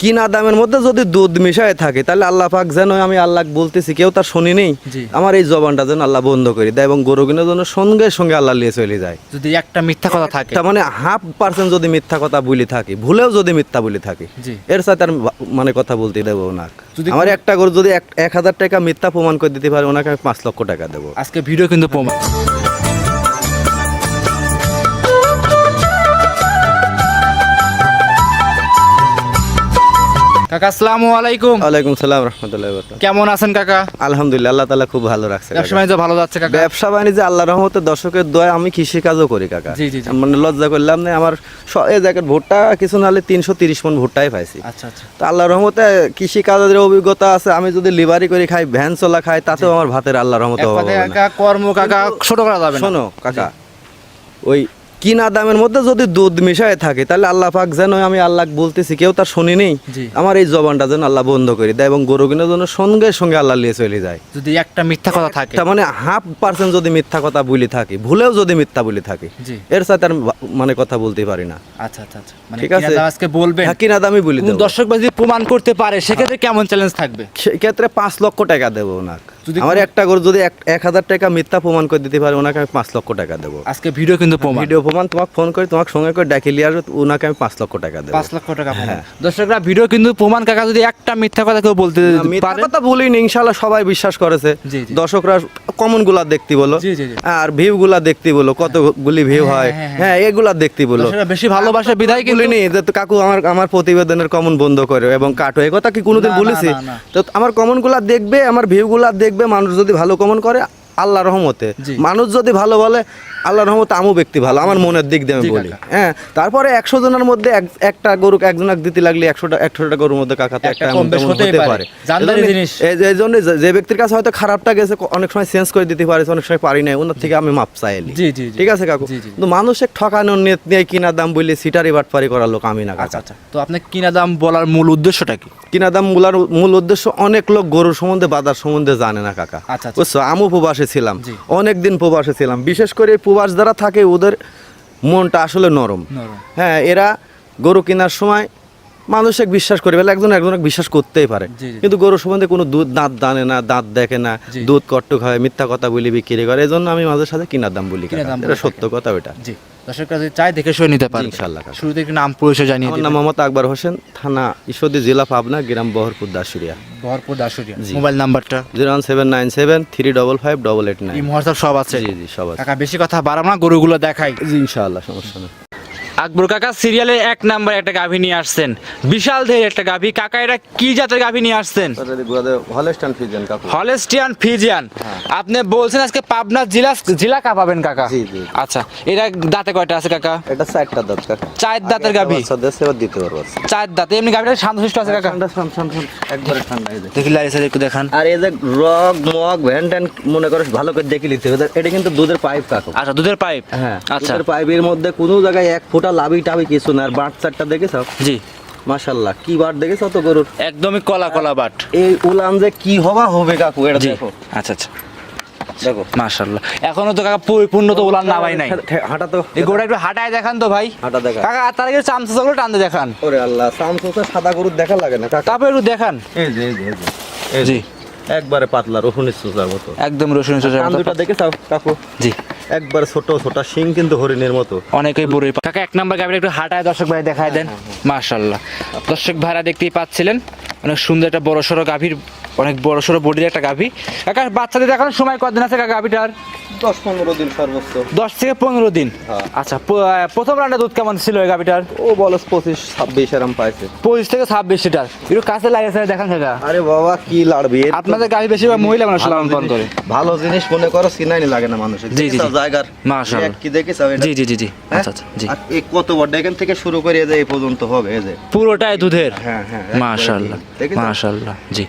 কিনা দামের মধ্যে যদি দুধ মিশায় থাকে তাহলে আল্লাহ পাক যেন আমি আল্লাহ বলতেছি কেউ তার শুনি নেই। আমার এই জবানটা যেন আল্লাহ বন্ধ করে দেয় এবং গরু কিনার জন্য সঙ্গে সঙ্গে আল্লাহ নিয়ে চলে যায়। যদি একটা মিথ্যা কথা থাকে। তার মানে হাফ পার্সেন্ট যদি মিথ্যা কথা বলি থাকি ভুলেও যদি মিথ্যা বলি থাকি এর সাথে আর মানে কথা বলতে দেবো যদি- আমার একটা গরু যদি এক হাজার টাকা মিথ্যা প্রমাণ করে দিতে পারে ওনাকে আমি পাঁচ লক্ষ টাকা দেবো। আজকে ভিডিও কিন্তু প্রমাণ কাকা আসসালামু আলাইকুম। ওয়ালাইকুম সালাম রহমতুল্লাহ কেমন আছেন কাকা? আলহামদুলিল্লাহ আল্লাহ তালা খুব ভালো রাখছে ব্যবসা বাণিজ্য ভালো যাচ্ছে কাকা? ব্যবসা বাণিজ্য আল্লাহ রহমতে দর্শকের দয়া আমি কৃষি কাজও করি কাকা। জি, জি, জি। মানে লজ্জা করলাম না আমার এই জায়গার ভুট্টা কিছু নাহলে তিনশো তিরিশ মন ভুট্টাই পাইছি। আচ্ছা আচ্ছা। তো আল্লাহ রহমতে কৃষি কাজের অভিজ্ঞতা আছে আমি যদি লিভারি করে খাই ভ্যান চলা খাই তাতেও আমার ভাতের আল্লাহ রহমতে এক হবে কাকা কর্ম কাকা ছোট করা যাবে শোনো কাকা ওই কিনা দামের মধ্যে যদি দুধ মিশায় থাকে তাহলে আল্লাহ পাক যেন আমি আল্লাহ বলতেছি কেউ তার শুনি নেই। আমার এই জবানটা যেন আল্লাহ বন্ধ করে দেয় এবং গরু কিনার জন্য সঙ্গে সঙ্গে আল্লাহ নিয়ে চলে যায়। যদি একটা মিথ্যা কথা থাকে। তার মানে হাফ পার্সেন্ট যদি মিথ্যা কথা বলি থাকি ভুলেও যদি মিথ্যা বলি থাকি এর সাথে আর মানে কথা বলতে পারি না। আচ্ছা আচ্ছা আচ্ছা। মানে ঠিক আছে। আজকে বলবেন? হ্যাঁ, কিনা দামই বলি দর্শক যদি প্রমাণ করতে পারে সেক্ষেত্রে কেমন চ্যালেঞ্জ থাকবে? সেক্ষেত্রে পাঁচ লক্ষ টাকা দেবো ওনাকে যদি- আমার একটা গরু যদি এক- হাজার টাকা মিথ্যা প্রমাণ করে দিতে পারে ওনাকে আমি পাঁচ লক্ষ টাকা দেবো। আজকে ভিডিও কিন্তু প্রমাণ। ভিডিও প্রমাণ তোমাকে ফোন করে তোমাকে সঙ্গে করে ডাকি লিয়ার ওনাকে আমি পাঁচ লক্ষ টাকা দেবো। পাঁচ লক্ষ টাকা হ্যাঁ। দর্শকরা ভিডিও কিন্তু প্রমাণ কাকা যদি একটা মিথ্যা কথা কেউ বলতে মিথ্যা কথা বলিনি ইনশাল্লাহ সবাই বিশ্বাস করেছে। দর্শকরা কমনগুলা দেখতে বলো। আর ভিউ গুলা দেখতে বলো কতগুলি ভিউ হ্যাঁ, হয়। হ্যাঁ, হ্যাঁ। এগুলা দেখতে বলো। বেশি ভালোবাসে বিধায় কিন্তু বলিনি যে কাকু আমার আমার প্রতিবেদনের কমন বন্ধ করে এবং কাটো। এই কথা কি কোনোদিন বলেছি। তো আমার কমনগুলা দেখবে আমার ভিউ গুলা দেখবে মানুষ যদি ভালো কমন করে আল্লাহ রহমতে। মানুষ যদি ভালো বলে আল্লাহ রহমতে আমু ব্যক্তি ভালো আমার মনের দিক দিয়ে আমি বলি। হ্যাঁ তারপরে একশো জনের মধ্যে একটা গরু একজনক দিতে লাগলে একশোটা একশোটা গরুর মধ্যে কাকা তো একটা হতে পারে। এই জন্য যে ব্যক্তির কাছে হয়তো খারাপটা গেছে অনেক সময় চেঞ্জ করে দিতে পারে অনেক সময় পারি না ওনার থেকে আমি মাপ জি। ঠিক আছে কাকু। কিন্তু মানুষের ঠকানোর নেট নিয়ে কিনা দাম বললে সিটারি বাটপারি করার লোক আমি না কাকা। আচ্ছা আচ্ছা। তো আপনি কিনা দাম বলার মূল উদ্দেশ্যটা কি? কিনা দাম মূলার মূল উদ্দেশ্য অনেক লোক গরুর সম্বন্ধে বাজার সম্বন্ধে জানে না কাকা। আচ্ছা। বুঝছ? আমি প্রবাসে ছিলাম। অনেকদিন অনেক দিন প্রবাসে ছিলাম। বিশেষ করে প্রবাস যারা থাকে ওদের মনটা আসলে নরম। হ্যাঁ এরা গরু কেনার সময় মানুষ এক বিশ্বাস করে বলে একজন একজন বিশ্বাস করতেই পারে। কিন্তু গরু সম্বন্ধে কোনো দুধ দাঁত দানে না দাঁত দেখে না দুধ কট্টক হয় মিথ্যা কথা বলি বিক্রি করে এই জন্য আমি মাঝে সাথে কিনার দাম বলি এটা সত্য কথা ওটা দর্শকরা যদি চায় দেখে শুয়ে নিতে পারে ইনশাল্লাহ কাকা। শুরুতে একটু নাম পরিচয় জানিয়ে আমার নাম মোহাম্মদ আকবর হোসেন থানা ঈশ্বরদী জেলা পাবনা গ্রাম বহরপুর দাসুরিয়া বহরপুর দাসুরিয়া মোবাইল নাম্বারটা? Zero one seven nine seven three double five double eight nine. এই মহাসব সব আছে। জি জি সব আছে। কাকা বেশি কথা বাড়াম না গরুগুলো দেখাই। জি ইনশাল্লাহ সমস্যা নেই। আকবর কাকা সিরিয়ালে এক নাম্বার একটা গাভী নিয়ে আসছেন। বিশাল ধের একটা গাভী। কাকা এটা কি জাতের গাভী নিয়ে আসছেন? হলস্টান ফিজেন কাকু। হলেস্টিয়ান ফিজিয়ান আপনি বলছেন আজকে পাবনা জেলা জেলা কাপাবেন কাকা? জি, জি। আচ্ছা এটা দাঁতে কয়টা আছে কাকা? এটা চারটা দাঁত কাকা। চার দাঁতের গাভী? এবার দিতে পারব চার দাঁতে এমনি গাভীটা শান্তশিষ্ট আছে কাকা? ঠান্ডা ঠান্ডা ঠান্ডা একবারে ঠান্ডা এই। দেখি লাইসে একটু দেখান। আর এই যে রগ মগ ভ্যান মনে করো ভালো করে দেখে নিতে হবে। এটা কিন্তু দুধের পাইপ কাকু। আচ্ছা দুধের পাইপ? হ্যাঁ আচ্ছা। দুধের পাইপের মধ্যে কোনো জায়গায় এক ফোঁটা লাভি টাবি কিছু না আর বাট চারটা দেখেছ? জি। মাশাল্লাহ কি বাট দেখেছ তো গরুর? একদমই কলা কলা বাট। এই উলান যে কি হবা হবে কাকু এটা দেখো। আচ্ছা আচ্ছা। দেখো। মাশাআল্লাহ। এখনও তো কাকা পরিপূর্ণ তো উলান নামাই নাই। হাঁটা তো। এই গোটা একটু হাঁটায় দেখান তো ভাই। হাঁটা দেখা কাকা তার আগে চামচা চলো টানতে দেখান। ওরে আল্লাহ সামসুসা সাদা গরুর দেখা লাগে না কাকা। তারপর একটু দেখান। এই যে এই যে এই যে একবারে পাতলা রসুনের সুসার মতো। একদম রসুন চোষার মতো। দুটা দেখে চাও কাকু? জি। একবার ছোট ছোট শিং কিন্তু হরিণের মতো। অনেকেই বুড়ি কাকা, এক নাম্বার গাড়ি একটু হাঁটায় দর্শক ভাই দেখায় দেন। মাশাল্লাহ দর্শক ভাইরা দেখতেই পাচ্ছিলেন। অনেক সুন্দর একটা বড় সড়ো গাভীর অনেক বড় সড়ো বডির একটা গাভী। কাকা বাচ্চাদের দেখানোর সময় কতদিন আছে কাকা গাভীটার? দশ পনেরো দিন সর্বোচ্চ। দশ থেকে পনেরো দিন? হ্যাঁ। আচ্ছা প্রথম রান্না দুধ কেমন ছিল ওই গাভীটার? ও বলস পঁচিশ ছাব্বিশ এরম পাইছে। পঁচিশ থেকে ছাব্বিশ লিটার। একটু কাছে লাগিয়েছে দেখান কাকা। আরে বাবা কি লাড়বি? আপনাদের গাভী বেশিরভাগ মহিলা মানুষ লালন পালন করে। ভালো জিনিস মনে করো সিনাইনি লাগে না মানুষের। জি, জি, জায়গার মাশাআল্লাহ। কি দেখেছ এটা? জি জি জি জি। হ্যাঁ? আচ্ছা আচ্ছা জি। এই কত বড় এখান থেকে শুরু করে এই এই পর্যন্ত হবে এই যে। পুরোটাই দুধের? হ্যাঁ হ্যাঁ একবারে মাশাল্লাহ জি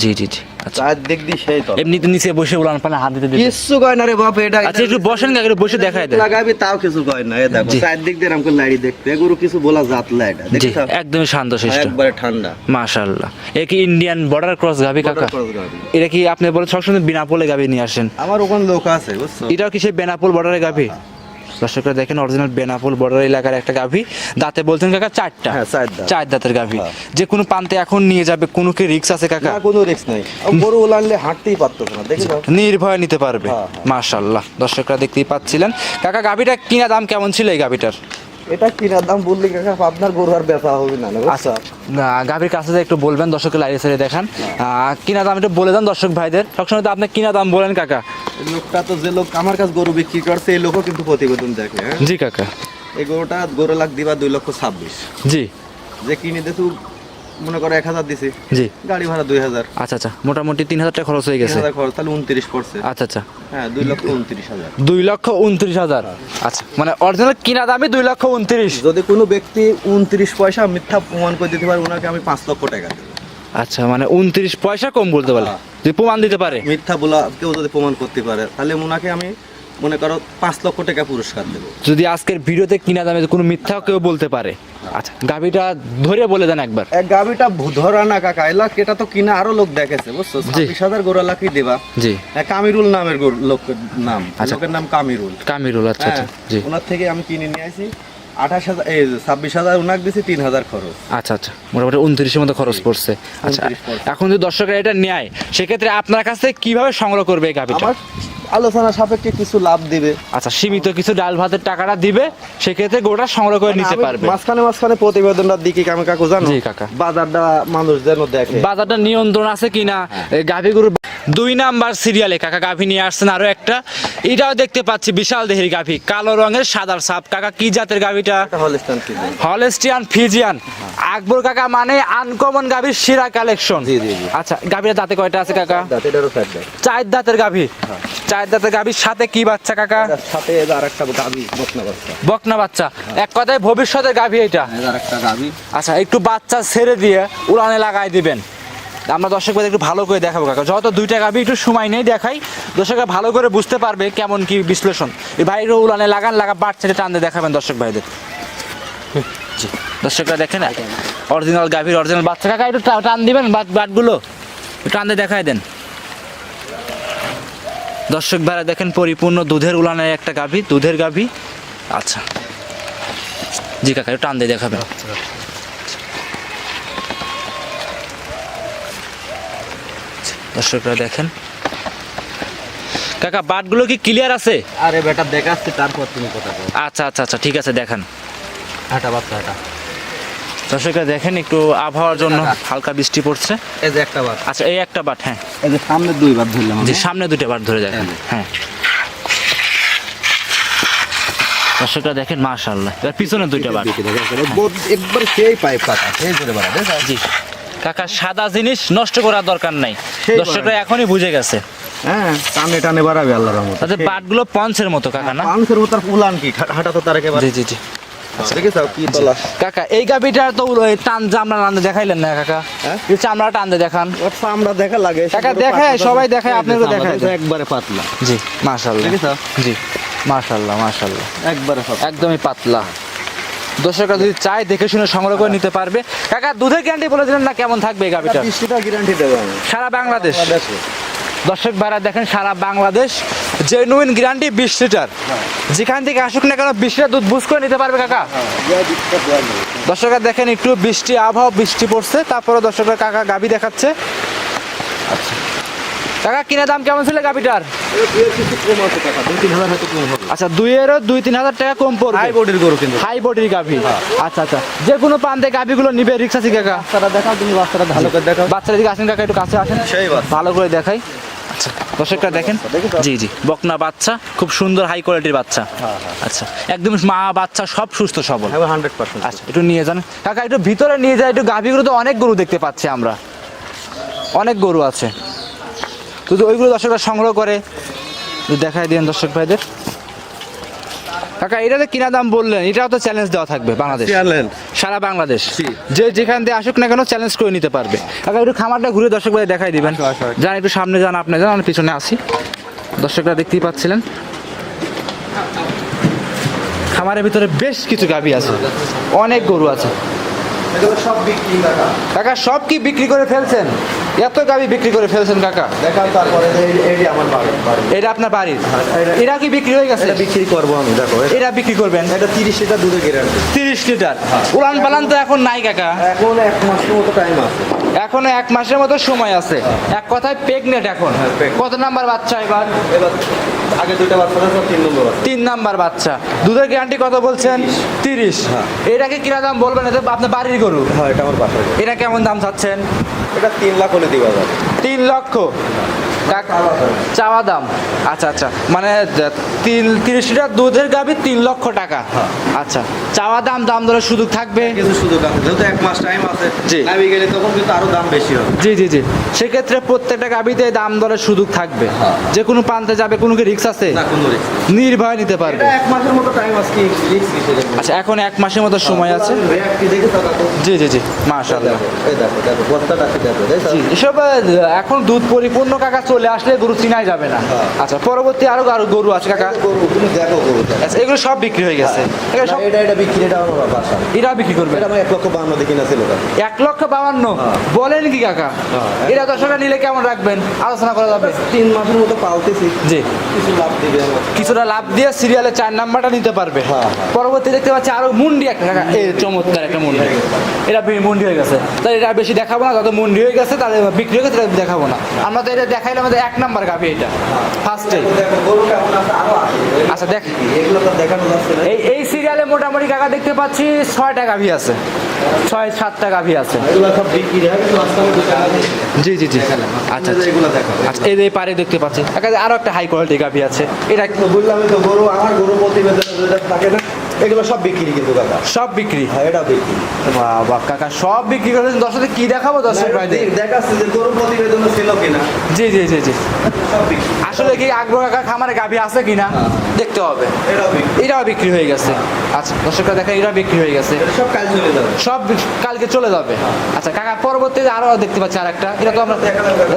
জি জি জি। আচ্ছা। চারদিক দিয়ে সেই তো। এমনিতে নিচে বসে উলান পালে হাত দিতে দিতে। কয় না রে বাপ এটা আচ্ছা একটু বসেন কাকা একটু বসে দেখায় দেন। লাগাবি তাও কিছু কয় না। এ দেখো চারদিক দিয়ে এরকম লাড়ি দেখতে। এগুলো কিছু বলা জাত লা এটা জি দেখেছ? একদমই শান্ত শিষ্ট একবারে ঠান্ডা। এ কি ইন্ডিয়ান বর্ডার ক্রস গাবি কাকা। এটা কি আপনি বলেন সবসময় বিনাপোলে গাবি নিয়ে আসেন? আমার ওখানে লোক আছে বুঝছ? এটাও কি সেই বেনাপোল বর্ডারে গাবি? দর্শকরা দেখেন অরিজিনাল বেনাপুল বর্ডার এলাকার একটা গাভী। দাঁতে বলছেন কাকা চারটা। হ্যাঁ, চার চার দাঁতের গাভী। হ্যাঁ। যে কোনো পান্তে এখন নিয়ে যাবে কোনো কি রিক্স আছে কাকা? কোনো রিস্ক নাই। গরু আনলে হাঁটতেই পারতো না নির্ভয় নিতে পারবে। হ্যাঁ। মাশাল্লাহ দর্শকরা দেখতেই পাচ্ছিলেন। কাকা গাভীটা কিনা দাম কেমন ছিল এই গাভীটার? এটা কিনার দাম বললি কাকা আপনার গরু আর বেচা হবে না আচ্ছা গাভীর কাছে একটু বলবেন দর্শকের লাইনে ছেড়ে দেখান। কিনা দাম একটু বলে দেন দর্শক ভাইদের। সবসময় তো আপনি কিনা দাম বলেন কাকা। লোকটা তো যে লোক আমার কাছে গরু বিক্রি করছে এই লোকও কিন্তু প্রতিবেদন দেখে হ্যাঁ? জি কাকা। এই গরুটা গরু লাখ দিবা দুই লক্ষ ছাব্বিশ। জি। যে কিনে দেখু মনে করো এক হাজার দিছি। জি। গাড়ি ভাড়া দুই হাজার। আচ্ছা আচ্ছা মোটামুটি তিন হাজার টাকা খরচ হয়ে গেছে। হাজার খরচ তাহলে উনত্রিশ পড়ছে। আচ্ছা আচ্ছা। হ্যাঁ দুই লক্ষ উনত্রিশ হাজার। দুই লক্ষ উনত্রিশ হাজার। আচ্ছা মানে অরিজিনাল কিনা দামই দুই লক্ষ উনত্রিশ। যদি কোনো ব্যক্তি উনত্রিশ পয়সা মিথ্যা প্রমাণ করে দিতে পারে ওনাকে আমি পাঁচ লক্ষ টাকা দেবো। আচ্ছা মানে উনত্রিশ পয়সা কম বলতে পারে হ্যাঁ। যদি প্রমাণ দিতে পারে। মিথ্যা বলা কেউ যদি প্রমাণ করতে পারে তাহলে ওনাকে আমি মনে করো পাঁচ লক্ষ টাকা পুরস্কার দেবো। যদি আজকের ভিডিওতে কিনা দামে কোনো মিথ্যা কেউ বলতে পারে। আচ্ছা গাভীটা ধরে বলে দেন একবার। এক গাভিটা ধরা না কাকা এলা এটা তো কিনা আরও লোক দেখেছে বুঝছ? ছাব্বিশ হাজার গোড়া লাখই দেবা? জি। এক কামিরুল নামের লোকের নাম। আচ্ছা। লোকের নাম কামিরুল। কামিরুল আচ্ছা আচ্ছা হ্যাঁ, জি। ওনার থেকে আমি কিনে নিয়ে আসি। আঠাশ হাজার এই ছাব্বিশ হাজার দিছি তিন হাজার খরচ। আচ্ছা আচ্ছা মোটামুটি উনত্রিশের মতো খরচ পড়ছে। আচ্ছা এখন যদি দর্শকরা এটা নেয় সেক্ষেত্রে আপনার কাছ থেকে কীভাবে সংগ্রহ করবে এই গাভীটা? আলোচনা সাপেক্ষে কিছু লাভ দিবে। আচ্ছা সীমিত কিছু ডাল ভাতের টাকাটা দিবে সেক্ষেত্রে গোটা সংগ্রহ করে নিতে পারবে। মাঝখানে মাঝখানে প্রতিবেদনটা দিকে কামে কাকু জানো? জি, কাকা। বাজারটা মানুষ যেন দেখে। বাজারটা নিয়ন্ত্রণ আছে কিনা? এই গাভী গরু দুই নাম্বার সিরিয়ালে কাকা গাভী নিয়ে আসছেন আরও একটা। এটাও দেখতে পাচ্ছি বিশাল দেহের গাভী কালো রঙের সাদার সাপ। কাকা কি জাতের গাভীটা? হলেস্টিয়ান ফিজিয়ান আকবর কাকা মানে আনকমন গাভীর সেরা কালেকশন। আচ্ছা গাভীর দাঁতে কয়টা আছে কাকা। চার দাঁতের গাভী। চার দাঁতের গাভীর সাথে কি বাচ্চা কাকা? সাথে আর একটা গাভি বকনা বাচ্চা। বকনা বাচ্চা। এক কথায় ভবিষ্যতের গাভী এটা। গাভি। আচ্ছা একটু বাচ্চা ছেড়ে দিয়ে উড়ানে লাগাই দিবেন। আমরা দর্শক একটু ভালো করে দেখাবো, কাকা। যত দুইটা গাভি একটু সময় নেই দেখাই। দর্শকরা ভালো করে বুঝতে পারবে কেমন কি বিশ্লেষণ। এই ভাইরও উড়ানে লাগান, লাগা বাচ্চাটা টান দিয়ে দেখাবেন দর্শক ভাইদের। দর্শকরা দেখেন অরিজিনাল গাভীর অরিজিনাল বাচ্চা। কাকা, একটু টান দিবেন বাট বাটগুলো? একটু টান দিয়ে দেখাই দেন। দর্শক ভাইরা দেখেন পরিপূর্ণ দুধের উলানের একটা গাভী, দুধের গাভী। আচ্ছা। জি, কাকা, একটু টান দিয়ে দেখাবেন। দর্শকরা দেখেন। কাকা বাটগুলো কি ক্লিয়ার আছে? আরে বেটা দেখাচ্ছি তারপর তুমি কথা বলো। আচ্ছা আচ্ছা আচ্ছা ঠিক আছে দেখান। হাঁটা বাচ্চা হাঁটা। দর্শকরা দেখেন একটু আবহাওয়ার জন্য হালকা বৃষ্টি পড়ছে। এই যে একটা বাচ্চা আচ্ছা এই একটা বাট হ্যাঁ। এই যে সামনে দুইবার ধরলাম যে সামনে দুটো বাট ধরে দেখেন হ্যাঁ। দর্শকরা দেখেন মাশাআল্লাহ। এবার পিছনে দুইটা বাট। একবার সেই পাইপ কাটা সেই করে বাড়া জি। কাকা সাদা জিনিস নষ্ট করার দরকার নাই। দর্শকরা এখনই বুঝে গেছে। হ্যাঁ টানে টানে বাড়াবে আল্লাহর রহমতে। তাতে বাটগুলো পঞ্চের মতো কাকা না? মানুষের মতো আর উলান কি? হাঁটা- হাঁটা তো তার একেবারে জি জি জি। দেখেছ কি তলা কাকা এই গাবিটার তো টান চামড়া টানতে দেখাইলেন না কাকা? হ্যাঁ? চামড়া টানতে দেখান। চামড়া দেখা লাগে কাকা দেখায়, সবাই দেখায়, দেখায়। একবারে পাতলা। জি জি একবারে একদমই পাতলা। দর্শকরা যদি চায় দেখে শুনে সংগ্রহ করে নিতে পারবে। কাকা দুধের গ্যারান্টি বলে দিলেন না কেমন থাকবে এই বৃষ্টিটা গ্যারান্টি দেবো সারা বাংলাদেশ। দর্শক ভাড়া দেখেন সারা বাংলাদেশ জেনুইন গ্যারান্টি বিশ লিটার। যেখান থেকে আসুক না কেন বিশ লিটার দুধ বুঝ করে নিতে পারবে কাকা? দর্শকরা দেখেন একটু বৃষ্টি আবহাওয়া বৃষ্টি পড়ছে। তারপরে দর্শকরা কাকা গাবি দেখাচ্ছে। আচ্ছা। কাকা কিনা দাম কেমন ছিল গাবিটার আচ্ছা দুইয়েরও দুই তিন হাজার টাকা কম পড়বে। হাই বডির গরু কিন্তু। হাই বডির গাভি। আচ্ছা আচ্ছা। যে কোনো প্রান্তে গাভিগুলো নিবে রিক্সা আছে কাকা। বাচ্চারা দেখাও তুমি বাচ্চারা ভালো করে দেখাও। বাচ্চারা দিকে আসেন কাকা একটু কাছে আসেন। সেই ভালো করে দেখাই। আচ্ছা। দর্শকরা দেখেন। জি জি। বকনা বাচ্চা খুব সুন্দর হাই কোয়ালিটির বাচ্চা। হ্যাঁ, হ্যাঁ। আচ্ছা। একদম মা বাচ্চা সব সুস্থ সবল। হ্যাঁ হান্ড্রেড পার্সেন্ট আচ্ছা একটু নিয়ে যান। কাকা একটু ভিতরে নিয়ে যায় একটু গাভিগুলো তো অনেক গরু দেখতে পাচ্ছি আমরা। অনেক গরু আছে। শুধু ওইগুলো দর্শকরা সংগ্রহ করে। দেখাই দিন দর্শক ভাইদের। কাকা এটাতে কিনা দাম বললেন এটাও তো চ্যালেঞ্জ দেওয়া থাকবে বাংলাদেশ। চ্যালেঞ্জ সারা বাংলাদেশ। যে যেখান দিয়ে আসুক না কেন চ্যালেঞ্জ করে নিতে পারবে। কাকা একটু খামারটা ঘুরে দর্শক ভাই দেখাই দিবেন। যান একটু সামনে যান আপনি যান আমি পিছনে আসি দর্শকরা দেখতেই পাচ্ছিলেন। খামারের ভিতরে বেশ কিছু গাভি আছে। অনেক গরু আছে। এগুলো সব বিক্রি কাকা সব কি বিক্রি করে ফেলছেন? এত গাবি বিক্রি করে ফেলছেন কাকা? দেখান তারপরে আমার বাড়ি এটা আপনার বাড়ির? হ্যাঁ, এটা- এরা কি বিক্রি হয়ে গেছে? এটা বিক্রি করব আমি দেখো এটা- বিক্রি করবেন? এটা তিরিশ লিটার দুধে গ্যারান্টি তিরিশ লিটার। উড়ান পালান তো এখন নাই কাকা। এখন এক মাসের মতো টাইম আছে। এখনও এক মাসের মতো সময় আছে। এক কথায় প্রেগনেন্ট এখন। হ্যাঁ, কত নাম্বার বাচ্চা এবার? এবার আগে দুইটা বাচ্চা তিন নম্বর তিন নাম্বার বাচ্চা। দুধের গ্যারান্টি কত বলছেন? তিরিশ। হ্যাঁ। এটাকে কিনা দাম বলবেন? এটা আপনার বাড়ির গরু? হ্যাঁ এটা আমার বাসায় এটা কেমন দাম চাচ্ছেন? এটা তিন লাখ হলে দিবা তিন লক্ষ। চাওয়া দাম। আচ্ছা আচ্ছা। মানে তিন তিরিশ লিটার দুধের গাভি তিন লক্ষ টাকা। হ্যাঁ। আচ্ছা চাওয়া দাম দাম ধরে সুযোগ থাকবে? কিছু সুযোগ আছে। যেহেতু এক মাস টাইম আছে জি। গেলে তখন কিন্তু আরও দাম বেশি হবে। জি জি জি। সেক্ষেত্রে প্রত্যেকটা গাভিতে দাম দরের সুযোগ থাকবে। হ্যাঁ। যে কোনো প্রান্তে যাবে কোনো কি রিক্স আছে? না কোনো নির্ভয় নিতে পারবে। এক মাসের মতো টাইম আছে? আচ্ছা এখন এক মাসের মতো সময় আছে। জি জি জি। মাশাআল্লাহ। এই দেখো দেখো দেখো। দেখো এসব এখন দুধ পরিপূর্ণ কাকা চলে আসলে গরু চিনাই যাবে না। হ্যাঁ। আচ্ছা পরবর্তী আরও আরও গরু আছে কাকা? গরু তুমি দেখো গরু। আচ্ছা এগুলো সব বিক্রি হয়ে গেছে। সব এটা এটা বিক্রি এটা আমার বাসা এরা বিক্রি করবে? এটা আমার এক লক্ষ বান্ন দিকে না ছিল এক লক্ষ বাউান্ন হ্যাঁ। বলেন কি কাকা? হ্যাঁ। এটা দশটা নিলে কেমন রাখবেন? আলোচনা করা যাবে। তিন মাসের মতো পালতেছি। জি। কিছু লাভ দিবে কিছুটা লাভ দিয়ে সিরিয়ালে চার নাম্বারটা নিতে পারবে। হ্যাঁ, হ্যাঁ। পরবর্তী দেখতে পাচ্ছি আরও মুন্ডি একটা কাকা। এই চমৎকার একটা মুন্ডি। এটা মুন্ডি হয়ে গেছে। তাই এটা বেশি দেখাবো না যত মুন্ডি হয়ে গেছে তাদের বিক্রি হয়ে গেছে দেখাবো না। আমরা তো এটা দেখাইলে আমাদের এক নাম্বার গাবি এটা। ফার্স্টে আচ্ছা দেখ। এই এই সিরিয়ালে মোটামুটি কাকা দেখতে পাচ্ছি ছয়টা গাভি আছে। ছয় সাতটা গাভি আছে। জি জি জি। আচ্ছা আচ্ছা। আচ্ছা এই পারে দেখতে পাচ্ছি। আরও একটা হাই কোয়ালিটি গাভি আছে। এটা তো বললামই তো গরু আমার গরু প্রতিবেদন থাকে না এগুলো সব বিক্রি কিন্তু কাকা। সব বিক্রি? হ্যাঁ এটা বিক্রি। বাবা কাকা সব বিক্রি করেছেন? দর্শকে কি দেখাবো দর্শক ভাইদের? দেখ- যে গরু প্রতিবেদন ছিল কিনা। জি জি জি জি। আসলে কি আগ্রহ কাকা খামারে গাভি আছে কিনা? হ্যাঁ। দেখতে হবে। এটাও বিক্রি। হয়ে গেছে। আচ্ছা দর্শকরা দেখা এটা বিক্রি হয়ে গেছে। সব কাজ চলে যাবে। সব কালকে চলে যাবে। আচ্ছা কাকা পরবর্তীতে আরও দেখতে পাচ্ছি আর একটা এটা তো আমরা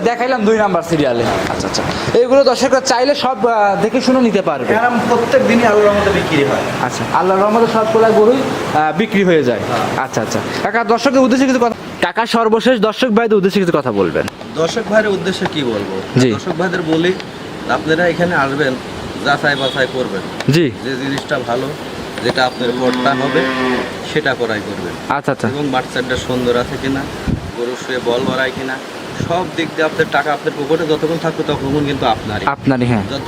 দেখাইলাম দুই নাম্বার সিরিয়ালে। আচ্ছা আচ্ছা। এইগুলো দর্শকরা চাইলে সব দেখে শুনে নিতে পারবে। প্রত্যেক দিনই আলুর মধ্যে বিক্রি হয়। আচ্ছা আল্লাহ রহমতে সবগুলা গরুই বিক্রি হয়ে যায়। আচ্ছা আচ্ছা। কাকা দর্শকের উদ্দেশ্যে কিছু কথা কাকা সর্বশেষ দর্শক ভাইদের উদ্দেশ্যে কিছু কথা বলবেন। দর্শক ভাইয়ের উদ্দেশ্যে কি বলব? জি। দর্শক ভাইদের বলি আপনারা এখানে আসবেন যাচাই বাছাই করবেন। জি। যে জিনিসটা ভালো যেটা আপনার ভোটটা হবে সেটা করাই করবেন। আচ্ছা আচ্ছা। এবং বাচ্চাটা সুন্দর আছে কিনা গরু শুয়ে বল ভরায় কিনা সব দিক দিয়ে আপনার টাকা আপনার পকেটে যতক্ষণ থাকবে ততক্ষণ কিন্তু আপনারই। আপনারই হ্যাঁ। যত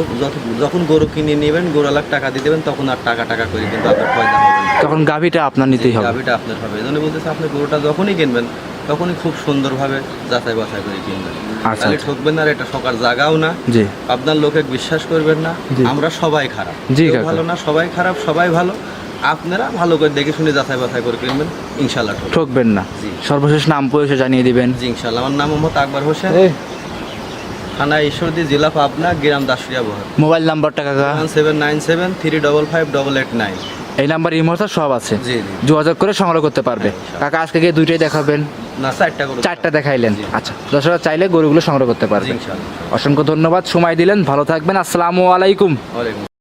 যখন গরু কিনে নেবেন গরু লাখ টাকা দিয়ে দেবেন তখন আর টাকা টাকা করে কিন্তু আপনার ফয়দা হবে তখন গাভিটা আপনার নিতেই হবে। গাভিটা আপনার হবে। এই জন্য বলতেছে আপনি গরুটা যখনই কিনবেন তখনই খুব সুন্দরভাবে যাচাই বাছাই করে কিনবেন। আচ্ছা, আচ্ছা। ঠকবেন না আর এটা সকার জাগাও না। জি। আপনার লোকে বিশ্বাস করবেন না। আমরা সবাই খারাপ। জি, ভালো না সবাই খারাপ সবাই ভালো। আপনারা ভালো করে দেখে শুনে যাচাই বাছাই করে কিনবেন ইনশাল্লাহ ঠকবেন। না। সর্বশেষ নাম পরিচয় জানিয়ে দিবেন। জি ইনশাল্লাহ আমার নাম মোহাম্মদ আকবর হোসেন। থানা ঈশ্বরদী জেলা পাবনা গ্রাম দাসুরিয়া বহর। মোবাইল নাম্বারটা কাকা? Seven nine seven three double five double eight nine. এই নাম্বার ইমোটা সব আছে। যোগাযোগ করে সংগ্রহ করতে পারবে। হ্যাঁ, কাকা আজকে গিয়ে দুইটাই দেখাবেন? না চারটা করে চারটা দেখাইলেন। আচ্ছা দর্শকরা চাইলে গরুগুলো সংগ্রহ করতে পারবে। অসংখ্য ধন্যবাদ। সময় দিলেন। ভালো থাকবেন। আসসালামু আলাইকুম। ওয়ালাইকুম